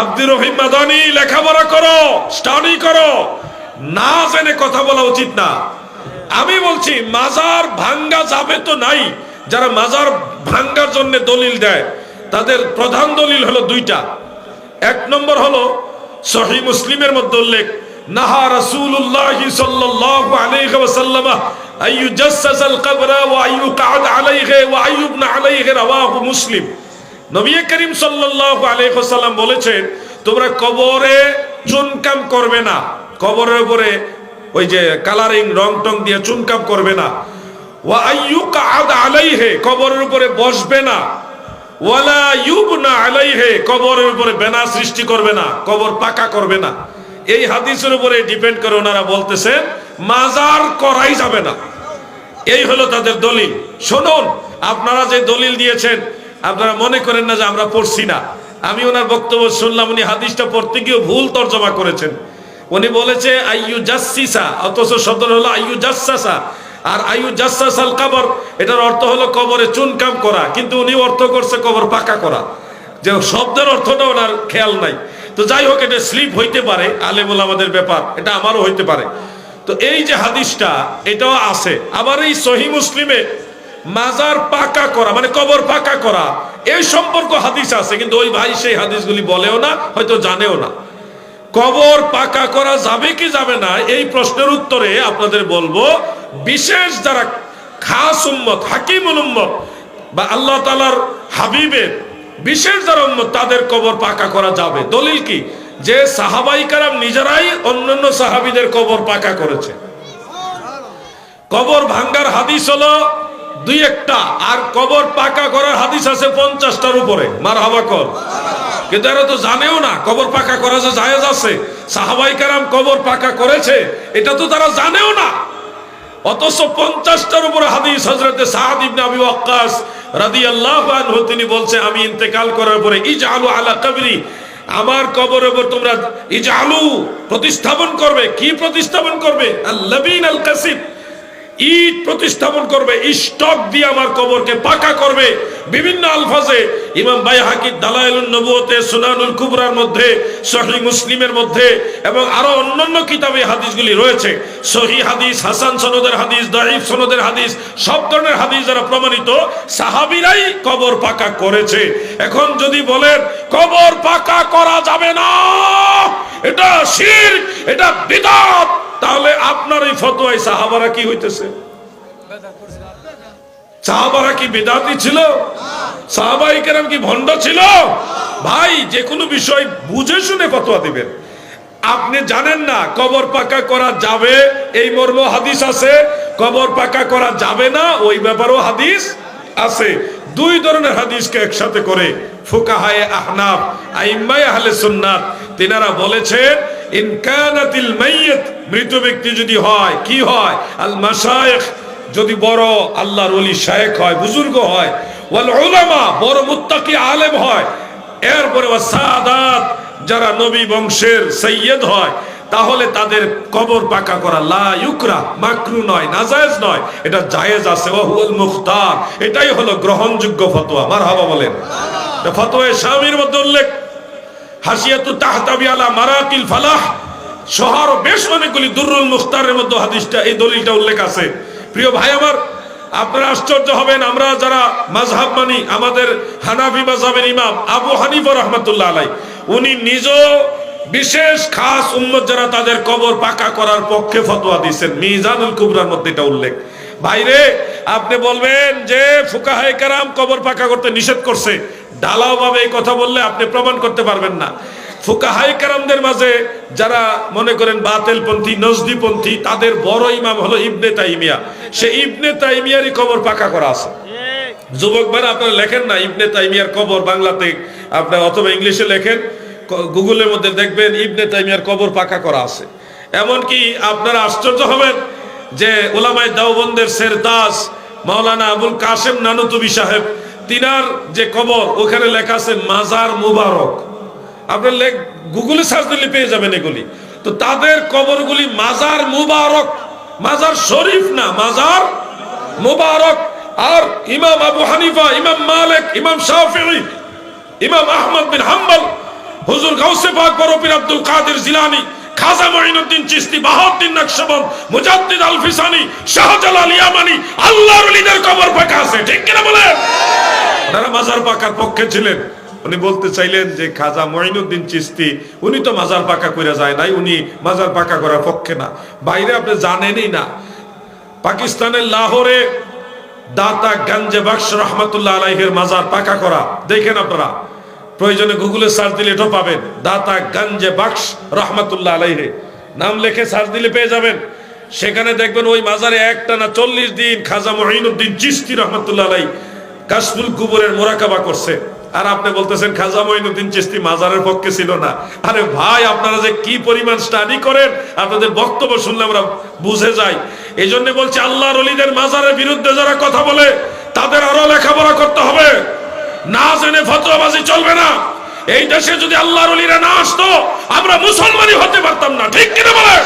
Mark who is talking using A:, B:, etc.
A: আব্দুর রহিম মাদানি, লেখাপড়া করো স্টাডি করো। না জেনে কথা বলা উচিত না। আমি বলছি, মাজার ভাঙ্গা যাবে তো নাই। যারা মাজার ভাঙ্গার জন্য দলিল দেয়, তাদের প্রধান দলিল হলো দুইটা। এক নম্বর হলো, সহি মুসলিমের মধ্যে উল্লেখ, নাহা রাসূলুল্লাহ সাল্লাল্লাহু আলাইহি ওয়াসাল্লাম, আইয়ু জাসসাসাল কবরা ওয়া আইয়ু কাদ আলাইহি ওয়া আইয়ুবনা আলাইহি রাওয়াহু মুসলিম। নবী করিম সাল্লাল্লাহু আলাইহি ওয়াসাল্লাম বলেছেন, তোমরা কবরে চুনকাম করবে না। কবরের উপরে ওই যে কালারিং রং টং দিয়ে চুনকাম করবে না। ওয়া আইয়ু কাদ আলাইহি, কবরের উপরে বসবে না। ওয়ালা ইউবনা আলাইহে, কবরের উপরে বেনা সৃষ্টি করবে না, কবর পাকা করবে না। এই হাদিসের উপরে ডিপেন্ড করে ওনারা বলতেছেন, মাজার করাই যাবে না। এই হলো তাদের দলিল। শুনুন, আপনারা যে দলিল দিয়েছেন আপনারা মনে করেন না যে আমরা পড়ছি না। আমি ওনার বক্তব্য শুনলাম, উনি হাদিসটা পড়তে গিয়ে ভুল তর্জমা করেছেন। উনি বলেছে, আইয়ু জাসসিসা অথচ শব্দ হলো আইয়ু জাসসাসা। আর আইয়ু জাসসাস আল কবর, এটার অর্থ হলো কবরে চুনকাম করা। কিন্তু উনি অর্থ করছে কবর পাকা করা। যে শব্দের অর্থটা ওনার খেয়াল নাই। তো যাই হোক, এটা স্লিপ হইতে পারে, আলেমুল আমাদের ব্যাপার, এটা আমারও হইতে পারে। তো এই যে হাদিসটা, এটাও আছে। আবার এই সহি মুসলিমে মাজার পাকা করা মানে কবর পাকা করা, এই সম্পর্ক হাদিস আছে, কিন্তু ওই ভাই সেই হাদিসগুলি বলেও না, হয়তো জানেও না। কবর পাকা করা যাবে কি যাবে না, এই প্রশ্নের উত্তরে আপনাদের বলব, বিশেষ যারা খাস উম্মত, হাকিমুল উম্মত, বা আল্লাহ তালার হাবিবের, বিশেষ যারা উম্মত, তাদের কবর পাকা করা যাবে। দলিল কি? যে সাহাবাই কারাম নিজেরাই অন্যান্য সাহাবিদের কবর পাকা করেছে। কবর ভাঙ্গার হাদিস হলো দুই একটা, আর কবর পাকা করার হাদিস আছে পঞ্চাশটার উপরে। মার হাবা কর। কিন্তু এরা তো জানেও না, কবর পাকা করা যে জায়েজ আছে। সাহাবাই কারাম কবর পাকা করেছে, এটা তো তারা জানেও না। অথচ পঞ্চাশটার উপরে হাদিস হজরতে সাহাদ ইবনে আবি ওয়াক্কাস রাদিয়াল্লাহু আনহু, তিনি বলছে, আমি ইন্তেকাল করার পরে ইজআলু আলা কবরি, আমার কবরের উপর তোমরা ইজআলু প্রতিস্থাপন করবে। কি প্রতিস্থাপন করবে? আল্লাবিন আল কাসিব ইট প্রতিস্থাপন করবে, স্টক দিয়ে আমার কবরকে পাকা করবে। বিভিন্ন আলফাজে ইমাম বাইহাকি দালাইলুন নবুয়তে সুনানুল কুবরার মধ্যে সহি মুসলিমের মধ্যে এবং আরও অন্যান্য কিতাবে হাদিসগুলি রয়েছে। সহি হাদিস, হাসান সনদের হাদিস দাইফ সনদের হাদিস, সব ধরনের হাদিস যারা প্রমাণিত সাহাবিরাই কবর পাকা করেছে। এখন যদি বলেন, কবর পাকা করা যাবে না, এটা শির এটা বিদাত। তাহলে আপনার এই ফতোয়ায় সাহাবারা কি হইতেছে? সাহাবারা কি বেদাতি ছিল? সাহাবাই কেরাম কি ভণ্ড ছিল? ভাই, যে কোনো বিষয় বুঝে শুনে ফতোয়া দিবেন। আপনি জানেন না, কবর পাকা করা যাবে, এই মর্ম হাদিস আছে। কবর পাকা করা যাবে না, ওই ব্যাপারও হাদিস আছে। দুই ধরনের হাদিসকে একসাথে করে ফুকাহায়ে আহনাফ আইম্মাই আহলে সুন্নাত, তিনারা বলেছেন ইনকানাতিল মাইয়িত মৃত ব্যক্তি যদি হয়, কি হয়? আল মাশায়েখ, যদি বড় আল্লাহর ওলি শায়েখ হয়, বুজুর্গ হয়, ওয়াল উলামা, বড় মুত্তাকি আলেম হয়, এরপরে ওয়া সাদাত, যারা নবী বংশের সৈয়দ হয়, তাহলে তাদের কবর পাকা করা লা ইউকরা, মাকরু নয়, নাজায়েজ নয়, এটা জায়েজ আছে ওয়াহুল মুখতার, এটাই হলো গ্রহণযোগ্য ফতোয়া। মারহাবা বলেন। এটা ফতোয়ায়ে শামির মধ্যে উল্লেখ। হাসিয়াতু তাহতাবি আলা মারাকিল ফালাহ শহর বেশ অনেকগুলি দুরুল মুখতারের মধ্যে হাদিসটা, এই দলিলটা উল্লেখ আছে। প্রিয় ভাই আমার, আপনারা আশ্চর্য হবেন, আমরা যারা মাযহাব মানি, আমাদের হানাফি মাযহাবের ইমাম আবু হানিফা রহমাতুল্লাহ আলাই উনি নিজেও বিশেষ খাস উম্মত যারা তাদের কবর পাকা করার পক্ষে ফতোয়া দিয়েছেন। মিজানুল কুবরার মধ্যে এটা উল্লেখ। ভাইরে আপনি বলবেন যে ফুকাহায়ে কারাম কবর পাকা করতে নিষেধ করছে। ঢালাও ভাবে এই কথা বললে আপনি প্রমাণ করতে পারবেন না। ফুকাহাই কারামদের মাঝে যারা মনে করেন বাতেলপন্থী, নজদিপন্থী, তাদের বড় ইমাম হলো ইবনে তাইমিয়া। সে ইবনে তাইমিয়ারই কবর পাকা করা আছে। যুবক ভাইরা, আপনারা লেখেন না ইবনে তাইমিয়ার কবর বাংলাতে? আপনার অথবা ইংলিশে লেখেন গুগলের মধ্যে দেখবেন ইবনে তাইমিয়ার কবর পাকা করা আছে। এমনকি আপনারা আশ্চর্য হবেন যে ওলামাই দাওবন্দের সেরতাজ মাওলানা আবুল কাশেম নানুতুবি সাহেব, তিনার যে কবর, ওখানে লেখা আছে মাজার মুবারক। আপনার লেখ গুগলে সার্চ দিলে পেয়ে যাবেন এগুলি। তো তাদের কবরগুলি মাজার মুবারক, মাজার শরীফ না, মাজার মুবারক। আর ইমাম আবু হানিফা, ইমাম মালিক, ইমাম শাফিঈ, ইমাম আহমদ বিন হাম্বল, হুজুর গাউসে পাক বরফির আব্দুল কাদের জিলানি, খাজা মঈনুদ্দিন চিস্তি বাহাউদ্দিন নকশবন্দ মুজাদ্দিদ আল ফিসানি শাহজালাল ইয়ামানি, আল্লাহর ওলিদের কবর পাকা আছে, ঠিক কিনা বলেন? তারা মাজার পাকার পক্ষে ছিলেন। উনি বলতে চাইলেন যে খাজা মঈনুদ্দিন চিস্তি উনি তো মাজার পাকা করে যায় নাই, উনি মাজার পাকা করার পক্ষে না। বাইরে আপনি জানেনই না। পাকিস্তানের লাহোরে দাতা গঞ্জে বাক্স রহমতুল্লাহ আলাইহের মাজার পাকা করা, দেখেন আপনারা। প্রয়োজনে গুগলে সার্চ দিলে এটাও পাবেন, দাতা গঞ্জে বাক্স রহমতুল্লাহ আলাইহে। নাম লিখে সার্চ দিলে পেয়ে যাবেন। সেখানে দেখবেন ওই মাজারে একটা না চল্লিশ দিন খাজা মহিনুদ্দিন চিস্তি রহমতুল্লাহ আলাই কাশফুল কুবরের মোরাকাবা করছে। আর আপনি বলতেছেন খাজা মঈনুদ্দিন চিস্তি মাজারের পক্ষে ছিল না। আরে ভাই, আপনারা যে কি পরিমাণ স্টাডি করেন, আপনাদের বক্তব্য শুনলে আমরা বুঝে যাই। এই জন্য বলছি, আল্লাহর অলিদের মাজারের বিরুদ্ধে যারা কথা বলে, তাদের আরও লেখাপড়া করতে হবে। না জেনে ফতোয়াবাজি চলবে না। এই দেশে যদি আল্লাহর অলিরা না আসতো, আমরা মুসলমানই হতে পারতাম না। ঠিক কিনা বলেন?